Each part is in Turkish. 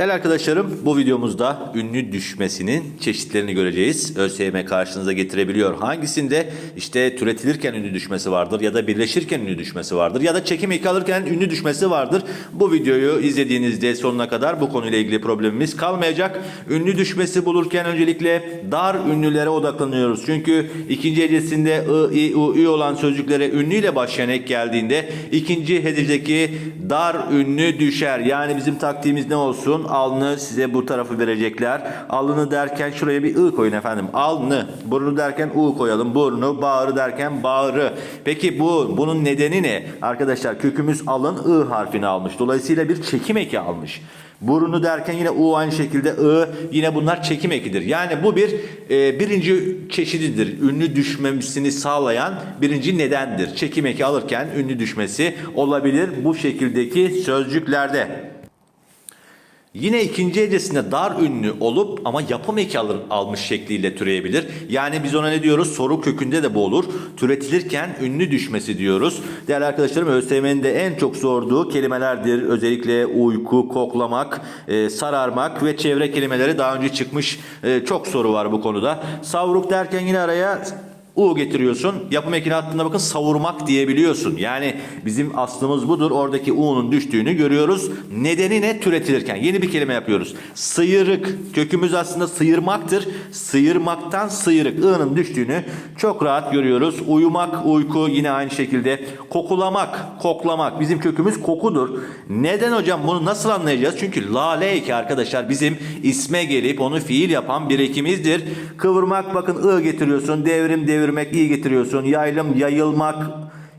Değerli arkadaşlarım bu videomuzda ünlü düşmesinin çeşitlerini göreceğiz. ÖSYM karşınıza getirebiliyor. Hangisinde işte türetilirken ünlü düşmesi vardır ya da birleşirken ünlü düşmesi vardır ya da çekim eki alırken ünlü düşmesi vardır. Bu videoyu izlediğinizde sonuna kadar bu konuyla ilgili problemimiz kalmayacak. Ünlü düşmesi bulurken öncelikle dar ünlülere odaklanıyoruz. Çünkü ikinci hecesinde ı, i, u, ü olan sözcüklere ünlüyle başlayan ek geldiğinde ikinci hecedeki dar ünlü düşer. Yani bizim taktiğimiz ne olsun? Alnı size bu tarafı verecekler. Alnı derken şuraya bir ı koyun efendim. Alnı. Burnu derken u koyalım. Burnu, bağrı derken bağrı. Peki bu bunun nedeni ne? Arkadaşlar kökümüz alın ı harfini almış. Dolayısıyla bir çekim eki almış. Burnu derken yine u aynı şekilde ı yine bunlar çekim ekidir. Yani bu bir e, birinci çeşididir. Ünlü düşmemesini sağlayan birinci nedendir. Çekim eki alırken ünlü düşmesi olabilir bu şekildeki sözcüklerde. Yine ikinci hecesinde dar ünlü olup ama yapım eki alır, almış şekliyle türeyebilir. Yani biz ona ne diyoruz? Soru kökünde de bu olur. Türetilirken ünlü düşmesi diyoruz. Değerli arkadaşlarım ÖSYM'nin de en çok sorduğu kelimelerdir. Özellikle uyku, koklamak, e, sararmak ve çevre kelimeleri daha önce çıkmış e, çok soru var bu konuda. Savruk derken yine araya U getiriyorsun. Yapım ekini attığında bakın savurmak diyebiliyorsun. Yani bizim aslımız budur. Oradaki U'nun düştüğünü görüyoruz. Nedeni ne? Türetilirken. Yeni bir kelime yapıyoruz. Sıyırık. Kökümüz aslında sıyırmaktır. Sıyırmaktan sıyırık. I'nın düştüğünü çok rahat görüyoruz. Uyumak, uyku yine aynı şekilde. Kokulamak, koklamak. Bizim kökümüz kokudur. Neden hocam bunu nasıl anlayacağız? Çünkü lale eki arkadaşlar bizim isme gelip onu fiil yapan bir ekimizdir. Kıvırmak bakın I getiriyorsun. Devrim, devirmek i getiriyorsun. Yaylım, yayılmak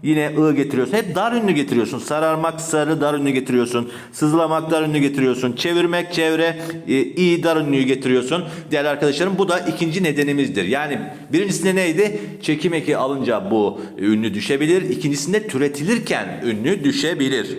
yine ı getiriyorsun. Hep dar ünlü getiriyorsun. Sararmak, sarı dar ünlü getiriyorsun. Sızlamak dar ünlü getiriyorsun. Çevirmek, çevre e, i dar ünlüyü getiriyorsun. Değerli arkadaşlarım bu da ikinci nedenimizdir. Yani birincisinde neydi? Çekim eki alınca bu ünlü düşebilir. İkincisinde türetilirken ünlü düşebilir.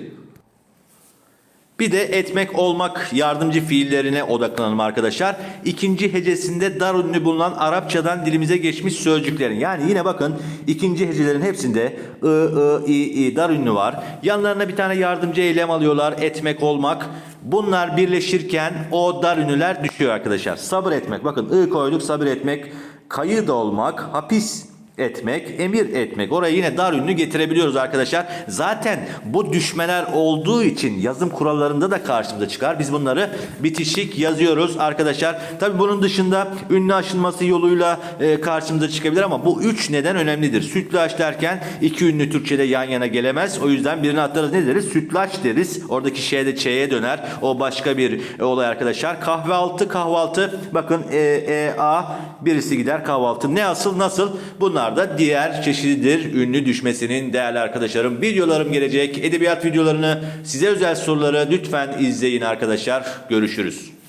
Bir de etmek olmak yardımcı fiillerine odaklanalım arkadaşlar. İkinci hecesinde dar ünlü bulunan Arapçadan dilimize geçmiş sözcüklerin. Yani yine bakın ikinci hecelerin hepsinde ı, ı, i, i dar ünlü var. Yanlarına bir tane yardımcı eylem alıyorlar. Etmek olmak. Bunlar birleşirken o dar ünlüler düşüyor arkadaşlar. Sabır etmek. Bakın ı koyduk sabır etmek. Kayıt olmak. Hapis etmek, emir etmek. Oraya yine dar ünlü getirebiliyoruz arkadaşlar. Zaten bu düşmeler olduğu için yazım kurallarında da karşımıza çıkar. Biz bunları bitişik yazıyoruz arkadaşlar. Tabi bunun dışında ünlü aşınması yoluyla e, karşımıza çıkabilir ama bu üç neden önemlidir. Sütlaç derken iki ünlü Türkçe'de yan yana gelemez. O yüzden birini atlarız ne deriz? Sütlaç deriz. Oradaki şeyde ç'ye döner. O başka bir e, olay arkadaşlar. Kahvaltı, kahvaltı. Bakın e, e, a birisi gider kahvaltı. Ne asıl nasıl? Bunlar da diğer çeşididir ünlü düşmesinin değerli arkadaşlarım. Videolarım gelecek. Edebiyat videolarını size özel soruları lütfen izleyin arkadaşlar. Görüşürüz.